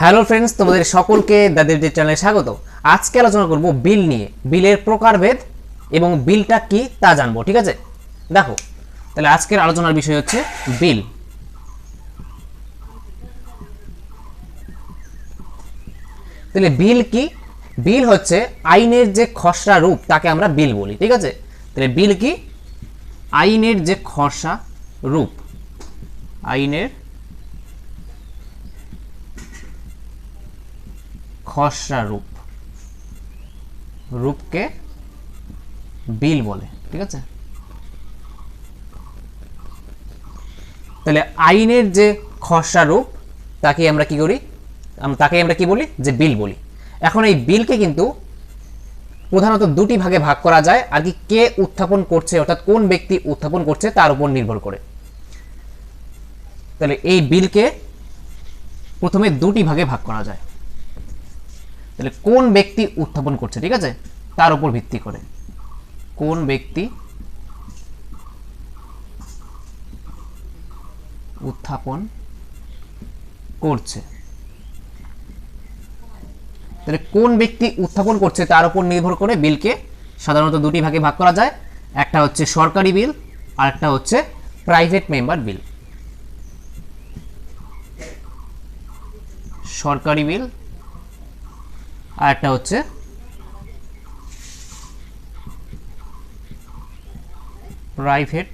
Hello friends তোমাদের সকলকে যে চ্যানেলে স্বাগত আজকে আলোচনা করব বিল নিয়ে। বিলের প্রকারভেদ এবং বিলটা কি তা জানব, ঠিক আছে? দেখো, তাহলে আজকের আলোচনার বিষয় হচ্ছে বিল। তাহলে বিল কি? বিল হচ্ছে আইনের যে খসড়া রূপ, তাকে আমরা বিল বলি, ঠিক আছে? তাহলে বিল কি? আইনের যে খসড়া রূপ, আইনের খসড়া রূপ। রূপকে বিল বলে, ঠিক আছে? তাহলে আইনের যে খসড়া রূপ, তাকে আমরা কি করি? তাকে আমরা কি বলি? যে বিল বলি। এখন এই বিলকে কিন্তু প্রধানত দুটি ভাগে ভাগ করা যায়, আর কি কে উত্থাপন করছে, অর্থাৎ কোন ব্যক্তি উত্থাপন করছে, তার উপর নির্ভর করে। তাহলে এই বিলকে প্রথমে দুটি ভাগে ভাগ করা যায়। তাহলে কোন ব্যক্তি উত্থাপন করছে, ঠিক আছে? তার উপর ভিত্তি করে। কোন ব্যক্তি উত্থাপন করছে? তাহলে কোন ব্যক্তি উত্থাপন করছে, তার উপর নির্ভর করে বিলকে সাধারণত দুটি ভাগে ভাগ করা যায়। একটা হচ্ছে সরকারি বিল আর একটা হচ্ছে প্রাইভেট মেম্বার বিল। সরকারি বিল আর একটা হচ্ছে প্রাইভেট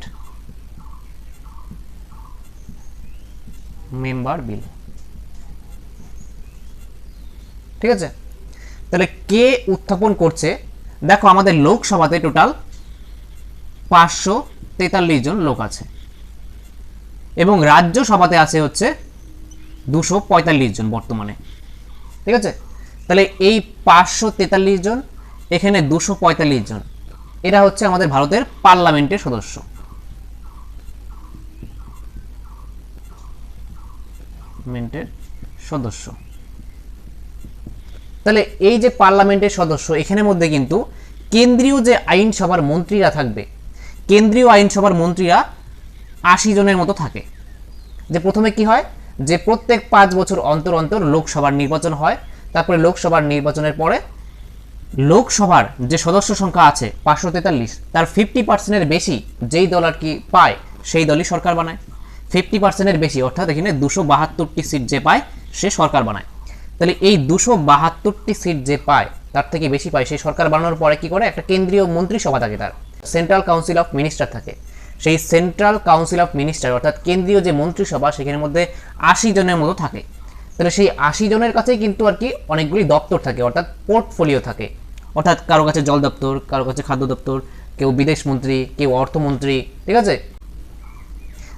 মেম্বার বিল ঠিক আছে? তাহলে কে উত্থাপন করছে? দেখো আমাদের লোকসভাতে টোটাল পাঁচশো তেতাল্লিশ জন লোক আছে। এবং রাজ্যসভাতে আছে হচ্ছে দুশো পঁয়তাল্লিশ জন বর্তমানে। ঠিক আছে? তাহলে এই পাঁচশো তেতাল্লিশ জন, এখানে দুশো পঁয়তাল্লিশ জন। এরা হচ্ছে আমাদের ভারতের পার্লামেন্টের সদস্য। সদস্য। তাহলে এই যে পার্লামেন্টের সদস্য, এখানের মধ্যে কিন্তু কেন্দ্রীয় যে আইনসভার মন্ত্রীরা থাকবে, কেন্দ্রীয় আইনসভার মন্ত্রীরা আশি জনের মতো থাকে। যে প্রথমে কি হয়? যে প্রত্যেক পাঁচ বছর অন্তর অন্তর লোকসভার নির্বাচন হয় তারপরে লোকসভার নির্বাচনের পরে লোকসভার যে সদস্য সংখ্যা আছে পাঁচশো তেতাল্লিশ, তার ফিফটি পার্সেন্টের বেশি যেই দল আর কি পায়, সেই দলই সরকার বানায়। ফিফটি পার্সেন্টের বেশি, অর্থাৎ এখানে দুশো বাহাত্তরটি সিট যে পায়, সে সরকার বানায়। তাহলে এই দুশো বাহাত্তরটি সিট যে পায়, তার থেকে বেশি পায়, সেই সরকার বানানোর পরে কি করে? একটা কেন্দ্রীয় মন্ত্রিসভা থাকে তার সেন্ট্রাল কাউন্সিল অফ মিনিস্টার থাকে। সেই সেন্ট্রাল কাউন্সিল অফ মিনিস্টার অর্থাৎ কেন্দ্রীয় যে মন্ত্রিসভা, সেখানের মধ্যে আশি জনের মতো থাকে। তাহলে সেই আশি জনের কাছে কিন্তু আর কি অনেকগুলি দপ্তর থাকে, অর্থাৎ পোর্টফোলিও থাকে। অর্থাৎ কারও কাছে জল দপ্তর, কারও কাছে খাদ্য দপ্তর, কেউ বিদেশ মন্ত্রী, কেউ অর্থমন্ত্রী, ঠিক আছে?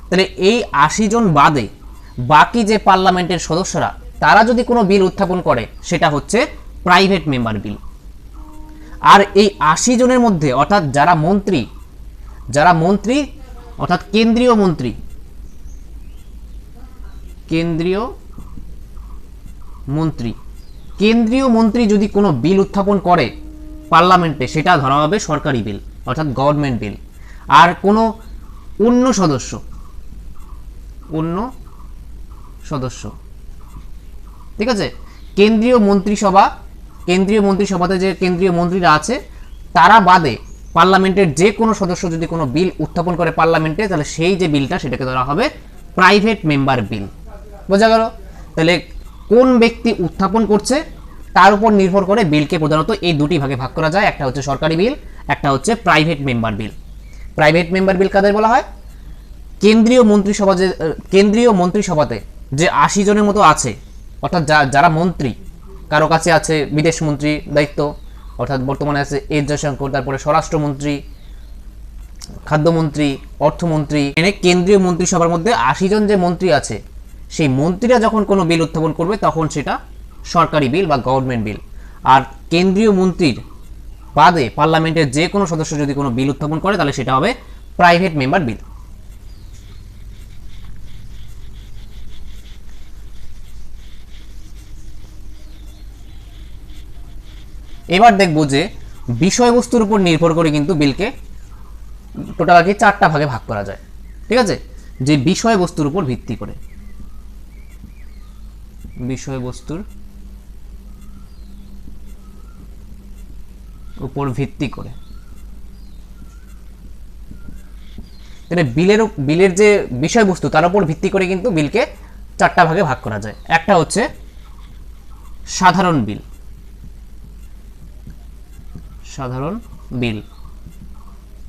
তাহলে এই আশি জন বাদে বাকি যে পার্লামেন্টের সদস্যরা, তারা যদি কোনো বিল উত্থাপন করে, সেটা হচ্ছে প্রাইভেট মেম্বার বিল। আর এই আশি জনের মধ্যে, অর্থাৎ যারা মন্ত্রী যারা মন্ত্রী, অর্থাৎ কেন্দ্রীয় মন্ত্রী, কেন্দ্রীয় মন্ত্রী। কেন্দ্রীয় মন্ত্রী যদি কোনো বিল উত্থাপন করে পার্লামেন্টে, সেটা ধরা হবে সরকারি বিল, অর্থাৎ গভর্নমেন্ট বিল আর কোনো অন্য সদস্য অন্য সদস্য। ঠিক আছে? কেন্দ্রীয় মন্ত্রিসভা, কেন্দ্রীয় মন্ত্রিসভাতে যে কেন্দ্রীয় মন্ত্রীরা আছে, তারা বাদে পার্লামেন্টের যে কোনো সদস্য যদি কোনো বিল উত্থাপন করে পার্লামেন্টে, তাহলে সেই যে বিলটা সেটাকে ধরা হবে প্রাইভেট মেম্বার বিল বোঝা গেল? তাহলে কোন ব্যক্তি উত্থাপন করছে, তার উপর নির্ভর করে বিলকে প্রধানত এই দুটি ভাগে ভাগ করা যায়। একটা হচ্ছে সরকারি বিল, একটা হচ্ছে private member bill private member bill কাদের বলা হয়? কেন্দ্রীয় মন্ত্রিসভা যে কেন্দ্রীয় মন্ত্রিসভাতে যে আশি জনের মতো আছে, অর্থাৎ যা- যারা মন্ত্রী, কারও কাছে আছে বিদেশ মন্ত্রী দায়িত্ব, অর্থাৎ বর্তমানে আছে এস জয়শঙ্কর, তারপরে স্বরাষ্ট্রমন্ত্রী, খাদ্যমন্ত্রী, অর্থমন্ত্রী, এনে কেন্দ্রীয় মন্ত্রিসভার মধ্যে আশি জন যে মন্ত্রী আছে সেই মন্ত্রীরা যখন কোনো বিল উত্থাপন করবে, তখন সেটা সরকারি বিল বা গভর্নমেন্ট বিল। আর কেন্দ্রীয় মন্ত্রীর বাদে পার্লামেন্টের যে কোনো সদস্য যদি কোনো বিল উত্থাপন করে, তাহলে সেটা হবে প্রাইভেট মেম্বার বিল এবার দেখব যে বিষয়বস্তুর উপর নির্ভর করে কিন্তু বিলকে টোটাল আর কি চারটা ভাগে ভাগ করা যায়। ঠিক আছে? যে বিষয়বস্তুর উপর ভিত্তি করে। বিষয়বস্তুর উপর ভিত্তি করে। তাহলে বিলের বিলের যে বিষয়বস্তু, তার উপর ভিত্তি করে কিন্তু বিলকে চারটা ভাগে ভাগ করা যায়। একটা হচ্ছে সাধারণ বিল। সাধারণ বিল,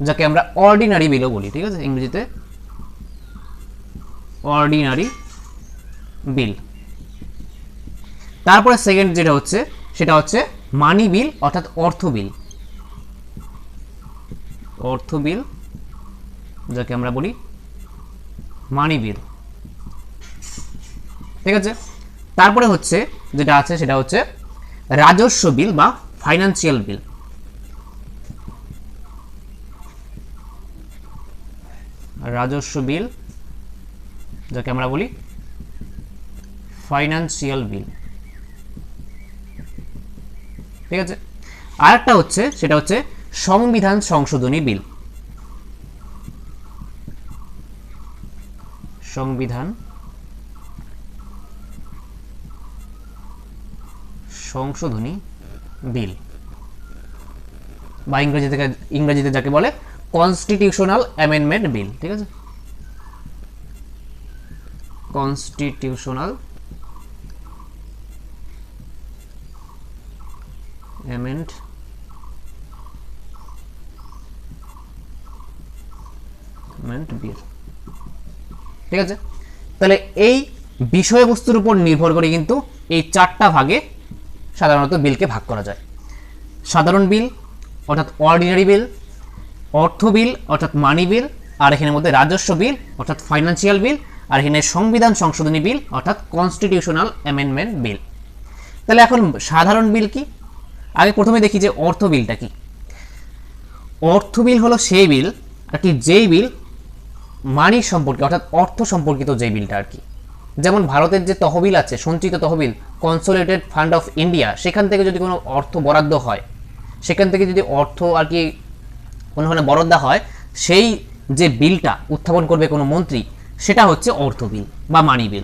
যাকে আমরা অর্ডিনারি বিলও বলি, ঠিক আছে? ইংরেজিতে অর্ডিনারি বিল। তারপরে সেকেন্ড যেটা হচ্ছে, সেটা হচ্ছে মানি বিল অর্থাৎ অর্থ বিল অর্থ বিল যাকে আমরা বলি মানি বিল ঠিক আছে? তারপরে হচ্ছে যেটা আছে, সেটা হচ্ছে রাজস্ব বিল বা ফাইনান্সিয়াল বিল রাজস্ব বিল যাকে আমরা বলি ফাইনান্সিয়াল বিল ঠিক আছে? আরেকটা হচ্ছে, সেটা হচ্ছে সংবিধান সংশোধনী বিল। সংবিধান সংশোধনী বিল। বা ইংরেজি থেকে, ইংরেজিতে যাকে বলে কনস্টিটিউশনাল অ্যামেন্ডমেন্ট বিল ঠিক আছে? কনস্টিটিউশনাল অ্যামেন্ডমেন্ট বিল ঠিক আছে? তাহলে এই বিষয়বস্তুর উপর নির্ভর করে কিন্তু এই চারটা ভাগে সাধারণত বিলকে ভাগ করা যায়। সাধারণ বিল, অর্থাৎ অর্ডিনারি বিল অর্থ বিল, অর্থাৎ মানি বিল আর এখানের মধ্যে রাজস্ব বিল, অর্থাৎ ফাইন্যান্সিয়াল বিল আর এখানে সংবিধান সংশোধনী বিল, অর্থাৎ কনস্টিটিউশনাল অ্যামেন্ডমেন্ট বিল তাহলে এখন সাধারণ বিল কি? আগে প্রথমে দেখি যে অর্থ বিলটা কি। অর্থ বিল হলো সেই বিল, আর কি যেই বিল মানি সম্পর্কে, অর্থাৎ অর্থ সম্পর্কিত যে বিলটা আর কি। যেমন ভারতের যে তহবিল আছে, সঞ্চিত তহবিল কনসোলিডেটেড ফান্ড অফ ইন্ডিয়া সেখান থেকে যদি কোনো অর্থ বরাদ্দ হয়, সেখান থেকে যদি অর্থ আর কি কোনো কোনোখানে বরাদ্দ হয়, সেই যে বিলটা উত্থাপন করবে কোনো মন্ত্রী, সেটা হচ্ছে অর্থ বিল বা মানি বিল।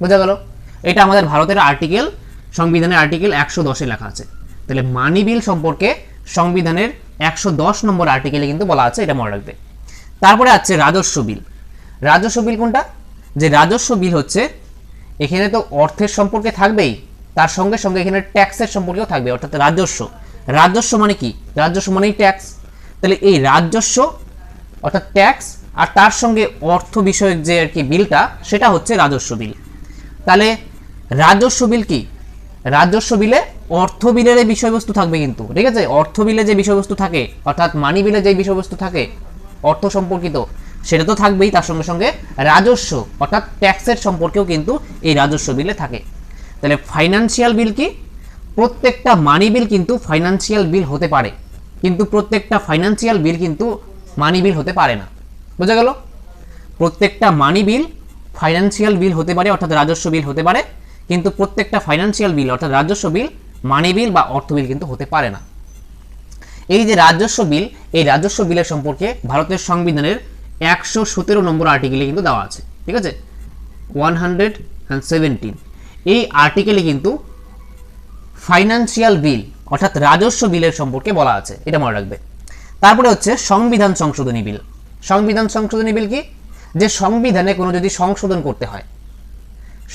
বোঝা গেল? এটা আমাদের ভারতের আর্টিকেল, সংবিধানের আর্টিকেল একশো দশে লেখা আছে। তাহলে মানি বিল সম্পর্কে সংবিধানের একশো দশ নম্বর আর্টিকেলে কিন্তু বলা আছে, এটা মনে রাখবে। তারপরে আছে রাজস্ব বিল। রাজস্ব বিল কোনটা? যে রাজস্ব বিল হচ্ছে, এখানে তো অর্থের সম্পর্কে থাকবেই, তার সঙ্গে সঙ্গে এখানে ট্যাক্সের সম্পর্কেও থাকবে, অর্থাৎ রাজস্ব। রাজস্ব মানে কি? রাজস্ব মানেই ট্যাক্স। তাহলে এই রাজস্ব, অর্থাৎ ট্যাক্স, আর তার সঙ্গে অর্থ বিষয়ক যে আর কি বিলটা, সেটা হচ্ছে রাজস্ব বিল। তাহলে রাজস্ব বিল কি? রাজস্ব বিলে অর্থ বিলের বিষয়বস্তু থাকবে কিন্তু, ঠিক আছে? অর্থ বিলে যে বিষয়বস্তু থাকে, অর্থাৎ মানি বিলে যে বিষয়বস্তু থাকে অর্থ সম্পর্কিত, সেটা তো থাকবেই, তার সঙ্গে সঙ্গে রাজস্ব, অর্থাৎ ট্যাক্সের সম্পর্কেও কিন্তু এই রাজস্ব বিলে থাকে। তাহলে ফাইনান্সিয়াল বিল কি? প্রত্যেকটা মানি বিল কিন্তু ফাইনান্সিয়াল বিল হতে পারে, কিন্তু প্রত্যেকটা ফাইনান্সিয়াল বিল কিন্তু মানি বিল হতে পারে না। বোঝা গেল? প্রত্যেকটা মানি বিল ফাইনান্সিয়াল বিল হতে পারে, অর্থাৎ রাজস্ব বিল হতে পারে, কিন্তু প্রত্যেকটা ফাইন্যান্সিয়াল বিল অর্থাৎ রাজস্ব বিল মানি বিল বা অর্থ বিল কিন্তু হতে পারে না। এই যে রাজস্ব বিল, এই রাজস্ব বিলের সম্পর্কে ভারতের সংবিধানের একশো সতেরো নম্বর আর্টিকেলে কিন্তু দেওয়া আছে, ঠিক আছে? ওয়ান হান্ড্রেড অ্যান্ড সেভেন্টিন এই আর্টিকেলে কিন্তু ফাইনান্সিয়াল বিল অর্থাৎ রাজস্ব বিলের সম্পর্কে বলা আছে, এটা মনে রাখবে। তারপরে হচ্ছে সংবিধান সংশোধনী বিল। সংবিধান সংশোধনী বিল কি? যে সংবিধানে কোনো যদি সংশোধন করতে হয়,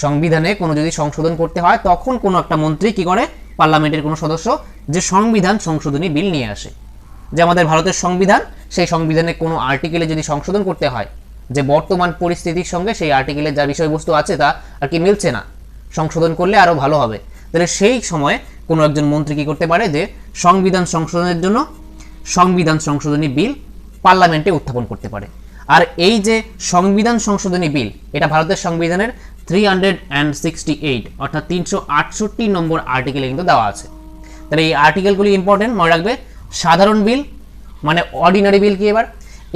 সংবিধানে কোনো যদি সংশোধন করতে হয়, তখন কোনো একটা মন্ত্রী কি করে? পার্লামেন্টের কোনো সদস্য যে সংবিধান সংশোধনী বিল নিয়ে আসে। যে আমাদের ভারতের সংবিধান, সেই সংবিধানে কোনো আর্টিকেলে যদি সংশোধন করতে হয়, যে বর্তমান পরিস্থিতির সঙ্গে সেই আর্টিকেলের যা বিষয়বস্তু আছে তা আর কি মিলছে না, সংশোধন করলে আরও ভালো হবে। তাহলে সেই সময় কোনো একজন মন্ত্রী কি করতে পারে যে সংবিধান সংশোধনের জন্য সংবিধান সংশোধনী বিল পার্লামেন্টে উত্থাপন করতে পারে। আর এই যে সংবিধান সংশোধনী বিল, এটা ভারতের সংবিধানের three hundred and sixty eight অর্থাৎ তিনশো আটষট্টি নম্বর আর্টিকেলে কিন্তু দেওয়া আছে। তাহলে এই আর্টিকেলগুলি ইম্পর্টেন্ট মনে রাখবে? সাধারণ বিল মানে অর্ডিনারি বিল কি এবার?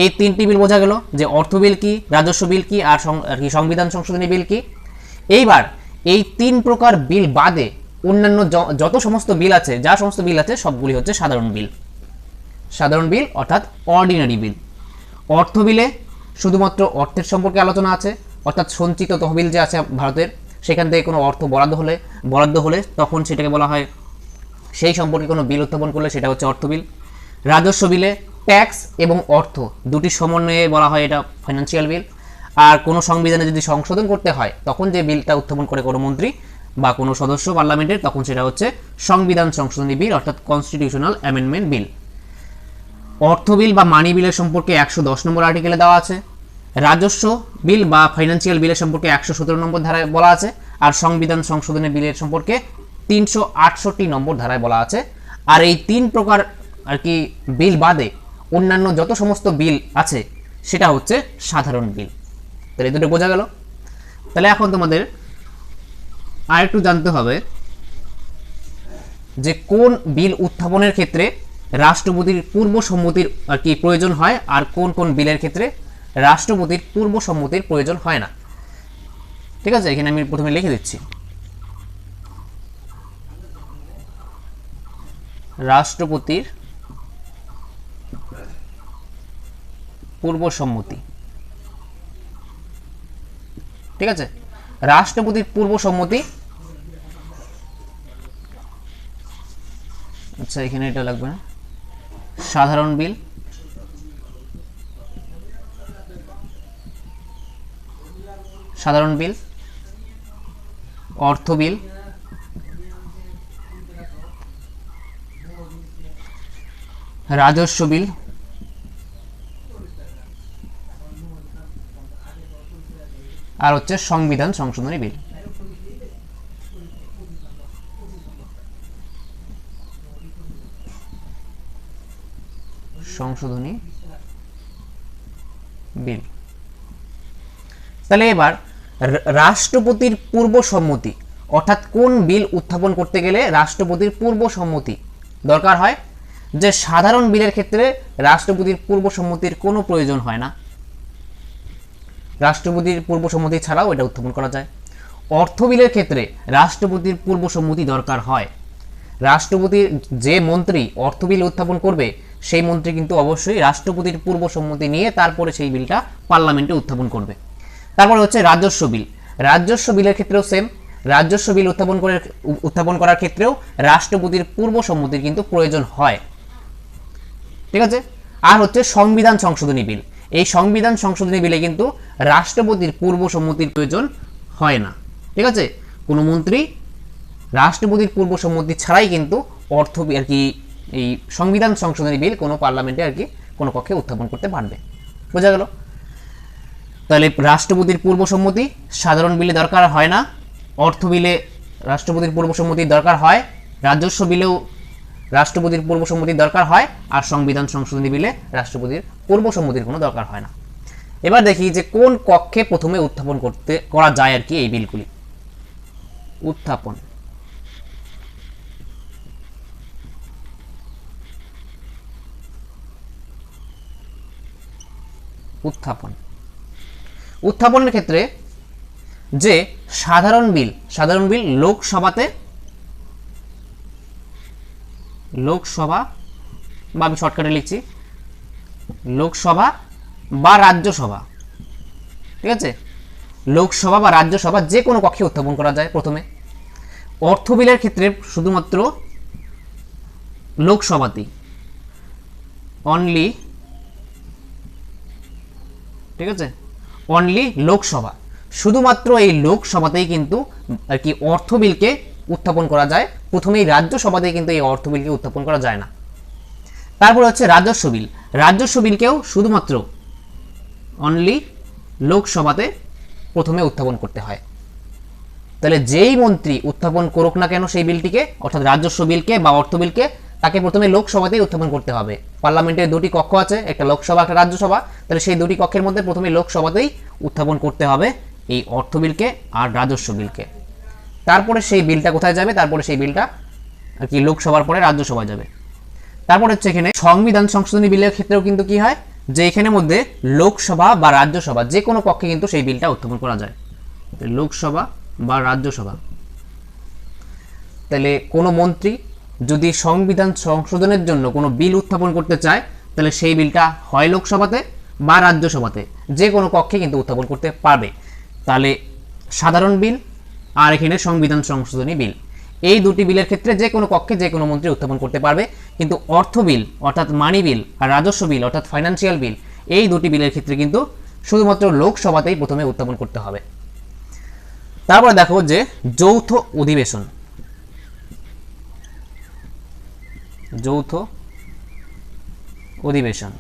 এই তিনটি বিল বোঝা গেল যে অর্থ বিল কি, রাজস্ব বিল কি, আর কি সংবিধান সংশোধনী বিল কি। এইবার এই তিন প্রকার বিল বাদে অন্যান্য যত সমস্ত বিল আছে, যা সমস্ত বিল আছে, সবগুলি হচ্ছে সাধারণ বিল সাধারণ বিল অর্থাৎ অর্ডিনারি বিল অর্থ বিলে শুধুমাত্র অর্থের সম্পর্কে আলোচনা আছে। অর্থাৎ সঞ্চিত তহবিল যে আছে ভারতের, সেখান থেকে কোনো অর্থ বরাদ্দ হলে বরাদ্দ হলে তখন সেটাকে বলা হয়, সেই সম্পর্কে কোনো বিল উত্থাপন করলে সেটা হচ্ছে অর্থ বিল। রাজস্ব বিলে ট্যাক্স এবং অর্থ, দুটি সমন্বয়ে বলা হয় এটা ফাইন্যান্সিয়াল বিল আর কোনো সংবিধানে যদি সংশোধন করতে হয়, তখন যে বিলটা উত্থাপন করে কোনো মন্ত্রী বা কোনো সদস্য পার্লামেন্টের, তখন সেটা হচ্ছে সংবিধান সংশোধনী বিল, অর্থাৎ কনস্টিটিউশনাল অ্যামেন্ডমেন্ট বিল অর্থ বিল বা মানি বিলের সম্পর্কে একশো দশ নম্বর আর্টিকেলে দেওয়া আছে। রাজস্ব বিল বা ফাইন্যান্সিয়াল বিলের সম্পর্কে একশো সতেরো নম্বর ধারায় বলা আছে, আর সংবিধান সংশোধনের বিলের সম্পর্কে তিনশো আটষট্টি নম্বর ধারায় বলা আছে। আর এই তিন প্রকার আর কি বিল বাদে অন্যান্য যত সমস্ত বিল আছে, সেটা হচ্ছে সাধারণ বিল। তাহলে দুটো বোঝা গেল। তাহলে এখন তোমাদের আর একটু জানতে হবে যে কোন বিল উত্থাপনের ক্ষেত্রে রাষ্ট্রপতির পূর্ব সম্মতির আর কি প্রয়োজন হয়, আর কোন কোন বিলের ক্ষেত্রে রাষ্ট্রপতির পূর্ব সম্মতির প্রয়োজন হয় না। ঠিক আছে? এখানে আমি প্রথমে লিখে দিচ্ছি। রাষ্ট্রপতির পূর্ব সম্মতি ঠিক আছে? রাষ্ট্রপতির পূর্ব সম্মতি আচ্ছা এখানে এটা লাগবে না। সাধারণ বিল। সাধারণ বিল, অর্থ বিল, রাজস্ব বিল, আর হচ্ছে সংবিধান সংশোধনী বিল। সংশোধনী বিল। তাহলে এবার রাষ্ট্রপতির পূর্ব সম্মতি অর্থাৎ কোন বিল উত্থাপন করতে গেলে রাষ্ট্রপতির পূর্ব সম্মতি দরকার হয়? যে সাধারণ বিলের ক্ষেত্রে রাষ্ট্রপতির পূর্ব সম্মতির কোনো প্রয়োজন হয় না। রাষ্ট্রপতির পূর্ব সম্মতি ছাড়াও এটা উত্থাপন করা যায়। অর্থ বিলের ক্ষেত্রে রাষ্ট্রপতির পূর্ব সম্মতি দরকার হয়। রাষ্ট্রপতির যে মন্ত্রী অর্থ বিল উত্থাপন করবে, সেই মন্ত্রী কিন্তু অবশ্যই রাষ্ট্রপতির পূর্ব সম্মতি নিয়ে তারপরে সেই বিলটা পার্লামেন্টে উত্থাপন করবে। তারপরে হচ্ছে রাজস্ব বিল। রাজস্ব বিলের ক্ষেত্রেও সেম রাজস্ব বিল উত্থাপন করে উত্থাপন করার ক্ষেত্রেও রাষ্ট্রপতির পূর্ব সম্মতির কিন্তু প্রয়োজন হয়। ঠিক আছে? আর হচ্ছে সংবিধান সংশোধনী বিল। এই সংবিধান সংশোধনী বিলে কিন্তু রাষ্ট্রপতির পূর্ব সম্মতির প্রয়োজন হয় না। ঠিক আছে? কোনো মন্ত্রী রাষ্ট্রপতির পূর্ব সম্মতি ছাড়াই কিন্তু অর্থ আর কি এই সংবিধান সংশোধনী বিল কোনো পার্লামেন্টে আর কি কোনো পক্ষে উত্থাপন করতে পারবে। বোঝা গেল? তাহলে রাষ্ট্রপতির পূর্ব সম্মতি সাধারণ বিলে দরকার হয় না, অর্থ বিলে রাষ্ট্রপতির পূর্ব সম্মতির দরকার হয়, রাজস্ব বিলেও রাষ্ট্রপতির পূর্ব সম্মতির দরকার হয়, আর সংবিধান সংশোধনী বিলে রাষ্ট্রপতির পূর্ব সম্মতির কোনো দরকার হয় না। এবার দেখি যে কোন কক্ষে প্রথমে উত্থাপন করতে, করা যায় আর কি এই বিলগুলি। উত্থাপন। উত্থাপন। উত্থাপনের ক্ষেত্রে যে সাধারণ বিল সাধারণ বিল লোকসভাতে, লোকসভা, বা আমি শর্টকাটে লিখছি, লোকসভা বা রাজ্যসভা, ঠিক আছে? লোকসভা বা রাজ্যসভা যে কোনো কক্ষে উত্থাপন করা যায় প্রথমে। অর্থ বিলের ক্ষেত্রে শুধুমাত্র লোকসভাতেই। অনলি ঠিক আছে? অনলি লোকসভা শুধুমাত্র এই লোকসভাতেই কিন্তু আর কি অর্থ বিলকে উত্থাপন করা যায়। প্রথমেই রাজ্যসভাতেই কিন্তু এই অর্থ বিলকে উত্থাপন করা যায় না। তারপর হচ্ছে রাজস্ব বিল। রাজস্ব বিলকেও শুধুমাত্র অনলি লোকসভাতে প্রথমে উত্থাপন করতে হয়। তাহলে যেই মন্ত্রী উত্থাপন করুক না কেন সেই বিলটিকে, অর্থাৎ রাজস্ব বিলকে বা অর্থ বিলকে তাকে প্রথমে লোকসভাতেই উত্থাপন করতে হবে। পার্লামেন্টের দুটি কক্ষ আছে, একটা লোকসভা, একটা রাজ্যসভা। তাহলে সেই দুটি কক্ষের মধ্যে প্রথমে লোকসভাতেই উত্থাপন করতে হবে এই অর্থ বিলকে আর রাজস্ব বিলকে। তারপরে সেই বিলটা কোথায় যাবে? তারপরে সেই বিলটা আর কি লোকসভার পরে রাজ্যসভায় যাবে। তারপর হচ্ছে এখানে সংবিধান সংশোধনী বিলের ক্ষেত্রেও কিন্তু কি হয়? যে এখানের মধ্যে লোকসভা বা রাজ্যসভা, যে কোনো পক্ষে কিন্তু সেই বিলটা উত্থাপন করা যায়। লোকসভা বা রাজ্যসভা। তাহলে কোনো মন্ত্রী যদি সংবিধান সংশোধনের জন্য কোনো বিল উত্থাপন করতে চায়, তাহলে সেই বিলটা হয় লোকসভাতে বা রাজ্যসভাতে। যে কোনো কক্ষে কিন্তু উত্থাপন করতে পারবে। তাহলে সাধারণ বিল আর এখানে সংবিধান সংশোধনী বিল। এই দুটি বিলের ক্ষেত্রে যে কোনো কক্ষে যে কোনো মন্ত্রী উত্থাপন করতে পারবে, কিন্তু অর্থ বিল অর্থাৎ মানি বিল আর রাজস্ব বিল অর্থাৎ ফাইন্যান্সিয়াল বিল এই দুটি বিলের ক্ষেত্রে কিন্তু শুধুমাত্র লোকসভাতেই প্রথমে উত্থাপন করতে হবে। তারপর দেখো যে যৌথ অধিবেশন। যৌথ অধিবেশন।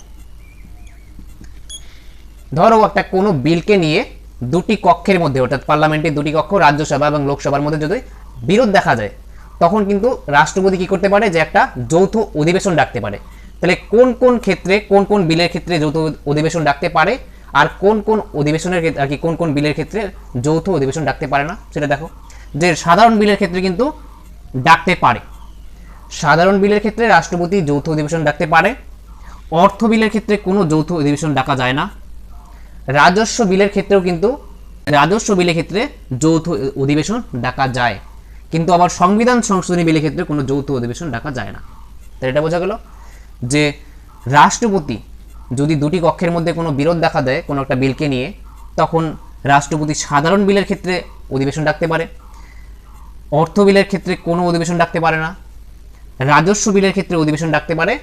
ধরো একটা কোনো বিলকে নিয়ে দুটি কক্ষের মধ্যে, অর্থাৎ পার্লামেন্টের দুটি কক্ষ, রাজ্যসভা এবং লোকসভার মধ্যে যদি বিরোধ দেখা যায়, তখন কিন্তু রাষ্ট্রপতি কি করতে পারে? যে একটা যৌথ অধিবেশন ডাকতে পারে। তাহলে কোন কোন ক্ষেত্রে, কোন কোন বিলের ক্ষেত্রে যৌথ অধিবেশন ডাকতে পারে? আর কোন কোন অধিবেশনের ক্ষেত্রে, আর কি কোন কোন বিলের ক্ষেত্রে যৌথ অধিবেশন ডাকতে পারে না? সেটা দেখো। যে সাধারণ বিলের ক্ষেত্রে কিন্তু ডাকতে পারে। সাধারণ বিলের ক্ষেত্রে রাষ্ট্রপতি যৌথ অধিবেশন ডাকতে পারে। অর্থ বিলের ক্ষেত্রে কোনো যৌথ অধিবেশন ডাকা যায় না। রাজস্ব বিলের ক্ষেত্রেও কিন্তু রাজস্ব বিলের ক্ষেত্রে যৌথ অধিবেশন ডাকা যায়। কিন্তু আবার সংবিধান সংশোধনী বিলের ক্ষেত্রে কোনো যৌথ অধিবেশন ডাকা যায় না। তাই এটা বোঝা গেল যে রাষ্ট্রপতি যদি দুটি কক্ষের মধ্যে কোনো বিরোধ দেখা দেয় কোনো একটা বিলকে নিয়ে, তখন রাষ্ট্রপতি সাধারণ বিলের ক্ষেত্রে অধিবেশন ডাকতে পারে। অর্থ বিলের ক্ষেত্রে কোনো অধিবেশন ডাকতে পারে না। রাজস্ব বিলের ক্ষেত্রে অধিবেশন ডাকতে পারে,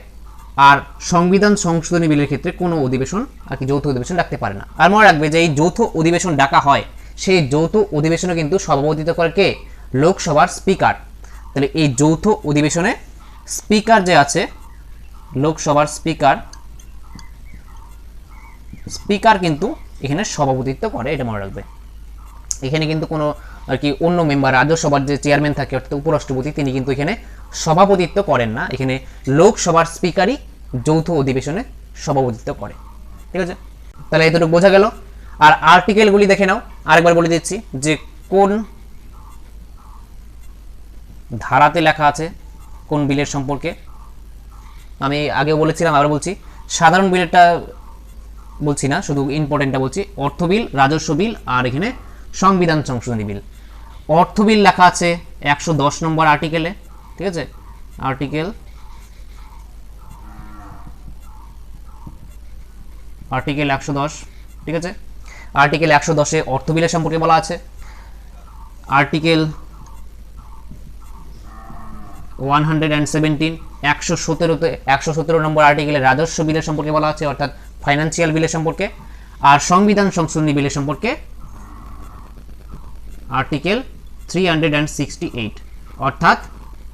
আর সংবিধান সংশোধনী বিলের ক্ষেত্রে কোনো অধিবেশন আর কি যৌথ অধিবেশন ডাকতে পারে না। আর মনে রাখবে যে এই যৌথ অধিবেশন ডাকা হয়, সেই যৌথ অধিবেশনে কিন্তু সভাপতিত্ব করে কে? লোকসভার স্পিকার। তাহলে এই যৌথ অধিবেশনে স্পিকার যে আছে, লোকসভার স্পিকার স্পিকার কিন্তু এখানে সভাপতিত্ব করে, এটা মনে রাখবে। এখানে কিন্তু কোনো আর কি অন্য মেম্বার, রাজ্যসভার যে চেয়ারম্যান থাকে, অর্থাৎ উপরাষ্ট্রপতি, তিনি কিন্তু এখানে সভাপতিত্ব করেন না। এখানে লোকসভার স্পিকারই যৌথ অধিবেশনে সভাপতিত্ব করে। ঠিক আছে? তাহলে এতটুকু বোঝা গেল। আর আর্টিকেলগুলি দেখে নাও। আরেকবার বলে দিচ্ছি যে কোন ধারাতে লেখা আছে কোন বিলের সম্পর্কে। আমি আগেও বলেছিলাম আবার বলছি, সাধারণ বিলেরটা বলছি না, শুধু ইম্পর্টেন্টটা বলছি, অর্থ বিল, রাজস্ব বিল আর এখানে সংবিধান সংশোধনী বিল। অর্থ বিল লেখা আছে একশো দশ নম্বর আর্টিকেলে। ঠিক আছে? আর্টিকেল আর্টিকেল একশো দশ, ঠিক আছে? আর্টিকেল একশো দশে অর্থ বিলের সম্পর্কে বলা আছে। Article one hundred and seventeen একশো সতেরোতে, একশো সতেরো নম্বর আর্টিকেলে রাজস্ব বিলের সম্পর্কে বলা আছে, অর্থাৎ ফাইন্যান্সিয়াল বিলের সম্পর্কে। আর সংবিধান সংশোধনী বিলের সম্পর্কে article three hundred and sixty eight অর্থাৎ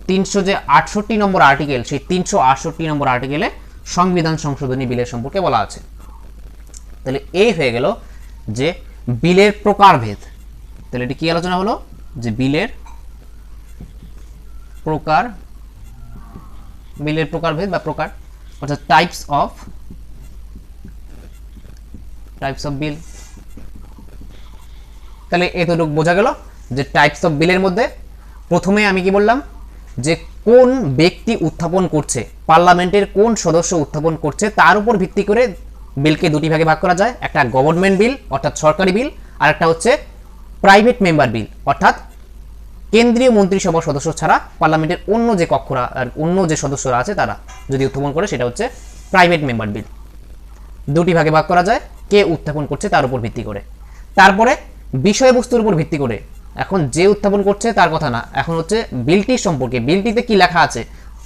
তিনশো যে আটষট্টি নম্বর আর্টিকেল সেই তিনশো আটষট্টি নম্বর আর্টিকেলে সংবিধান সংশোধনী বিলের সম্পর্কে বলা আছে। তাহলে এই হয়ে গেল যে বিলের প্রকারভেদ। তাহলে এটি কি আলোচনা হলো? যে বিলের প্রকার, বিলের প্রকারভেদ বা প্রকার, অর্থাৎ types of types of bill তাহলে এতটুকু বোঝা গেল যে টাইপস অফ বিলের মধ্যে প্রথমে আমি কি বললাম? যে কোন ব্যক্তি উত্থাপন করছে, পার্লামেন্টের কোন সদস্য উত্থাপন করছে, তার উপর ভিত্তি করে বিলকে দুটি ভাগে ভাগ করা যায়। একটা গভর্নমেন্ট বিল অর্থাৎ সরকারি বিল আর একটা হচ্ছে প্রাইভেট মেম্বার বিল অর্থাৎ কেন্দ্রীয় মন্ত্রিসভার সদস্য ছাড়া পার্লামেন্টের অন্য যে কক্ষরা, আর অন্য যে সদস্যরা আছে তারা যদি উত্থাপন করে, সেটা হচ্ছে প্রাইভেট মেম্বার বিল দুটি ভাগে ভাগ করা যায়, কে উত্থাপন করছে তার উপর ভিত্তি করে। তারপরে বিষয়বস্তুর উপর ভিত্তি করে এখন যে উত্থাপন করছে তার কথা না। এখন হচ্ছে বিলটি সম্পর্কে, বিলটিতে কি লেখা আছে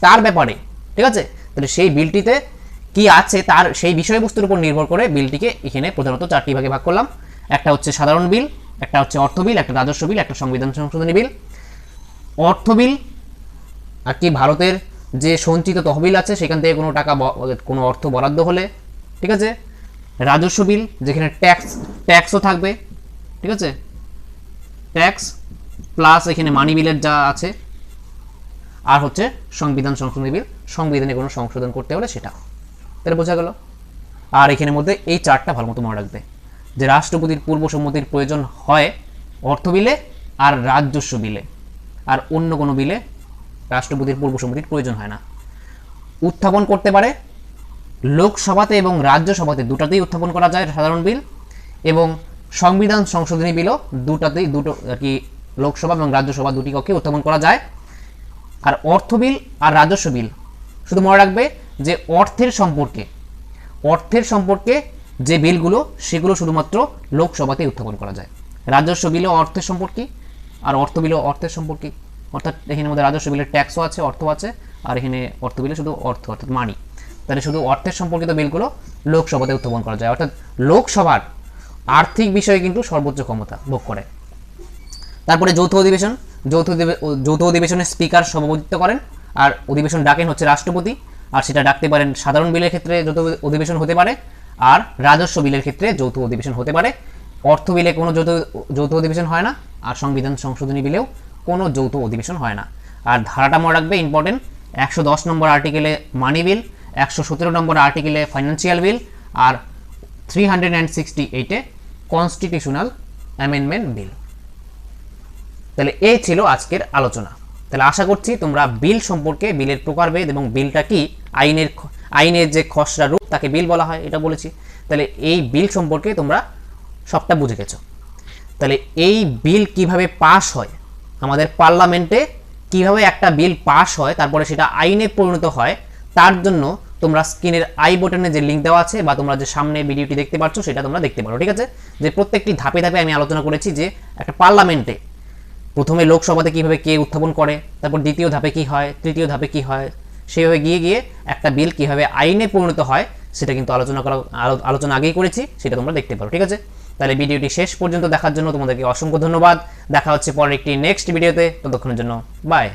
তার ব্যাপারে, ঠিক আছে? তাহলে সেই বিলটিতে কি আছে তার সেই বিষয়বস্তুর উপর নির্ভর করে বিলটিকে এখানে প্রধানত চারটি ভাগে ভাগ করলাম। একটা হচ্ছে সাধারণ বিল, একটা হচ্ছে অর্থ বিল, একটা রাজস্ব বিল, একটা সংবিধান সংশোধনী বিল। অর্থ বিল, আর কি ভারতের যে সঞ্চিত তহবিল আছে, সেখান থেকে কোনো টাকা কোনো অর্থ বরাদ্দ হলে, ঠিক আছে? রাজস্ব বিল, যেখানে ট্যাক্স ট্যাক্সও থাকবে, ঠিক আছে? ট্যাক্স প্লাস এখানে মানি বিলের যা আছে, আর হচ্ছে সংবিধান সংশোধনী বিল সংবিধানে কোনো সংশোধন করতে হলে সেটা। তাহলে বোঝা গেল। আর এখানের মধ্যে এই চারটা ভালো মতো মনে রাখবে। যে রাষ্ট্রপতির পূর্ব সম্মতির প্রয়োজন হয় অর্থ বিলে আর রাজস্ব বিলে আর অন্য কোনো বিলে রাষ্ট্রপতির পূর্ব সম্মতির প্রয়োজন হয় না। উত্থাপন করতে পারে লোকসভাতে এবং রাজ্যসভাতে দুটাতেই উত্থাপন করা যায় সাধারণ বিল এবং সংবিধান সংশোধনী বিলও দুটাতেই, দুটো আর কি লোকসভা এবং রাজ্যসভা দুটি কক্ষে উত্থাপন করা যায়। আর অর্থ বিল আর রাজস্ব বিল শুধু মনে রাখবে যে অর্থের সম্পর্কে অর্থের সম্পর্কে যে বিলগুলো, সেগুলো শুধুমাত্র লোকসভাতেই উত্থাপন করা যায়। রাজস্ব বিলও অর্থের সম্পর্কে, আর অর্থ বিলও অর্থের সম্পর্কে। অর্থাৎ এখানে মধ্যে রাজস্ব বিলের ট্যাক্সও আছে অর্থ আছে, আর এখানে অর্থ বিলে শুধু অর্থ, অর্থাৎ মানি তাহলে শুধু অর্থের সম্পর্কিত বিলগুলো লোকসভাতে উত্থাপন করা যায়। অর্থাৎ লোকসভার আর্থিক বিষয়ে কিন্তু সর্বোচ্চ ক্ষমতা ভোগ করে। তারপরে যৌথ অধিবেশন, যৌথ যৌথ অধিবেশনের স্পিকার সভাপতিত্ব করেন, আর অধিবেশন ডাকেন হচ্ছে রাষ্ট্রপতি, আর সেটা ডাকতে পারেন সাধারণ বিলের ক্ষেত্রে যৌথ অধিবেশন হতে পারে, আর রাজস্ব বিলের ক্ষেত্রে যৌথ অধিবেশন হতে পারে। অর্থ বিলে কোনো যৌথ যৌথ অধিবেশন হয় না, আর সংবিধান সংশোধনী বিলেও কোনো যৌথ অধিবেশন হয় না। আর ধারাটা মনে রাখবে ইম্পর্টেন্ট একশো দশ নম্বর আর্টিকেলে মানি বিল একশো সতেরো নম্বর আর্টিকেলে ফাইন্যান্সিয়াল বিল আর থ্রি এইটে কনস্টিটিউশনাল অ্যামেন্ডমেন্ট বিল তাহলে এই ছিল আজকের আলোচনা। তাহলে আশা করছি তোমরা বিল সম্পর্কে বিলের প্রকারভেদ এবং বিলটা কি, আইনের আইনের যে খসড়া রূপ, তাকে বিল বলা হয়, এটা বলেছি। তাহলে এই বিল সম্পর্কে তোমরা সবটা বুঝে গেছো। তাহলে এই বিল কীভাবে পাস হয়, আমাদের পার্লামেন্টে কীভাবে একটা বিল পাস হয়, তারপরে সেটা আইনে পরিণত হয়, তার জন্য তোমরা স্ক্রিনের আই বটনে যে লিঙ্ক দেওয়া আছে বা তোমরা যে সামনে ভিডিওটি দেখতে পাচ্ছ সেটা তোমরা দেখতে পারো, ঠিক আছে? যে প্রত্যেকটি ধাপে ধাপে আমি আলোচনা করেছি যে একটা পার্লামেন্টে প্রথমে লোকসভাতে কীভাবে কে উত্থাপন করে, তারপর দ্বিতীয় ধাপে কি হয়, তৃতীয় ধাপে কি হয় সেইভাবে গিয়ে গিয়ে একটা বিল কীভাবে আইনে পরিণত হয়, সেটা কিন্তু আলোচনা করা আলোচনা আগেই করেছি, সেটা তোমরা দেখতে পারো, ঠিক আছে? তাহলে ভিডিওটি শেষ পর্যন্ত দেখার জন্য তোমাদেরকে অসংখ্য ধন্যবাদ। দেখা হচ্ছে পরের একটি নেক্সট ভিডিওতে ততক্ষণের জন্য বাই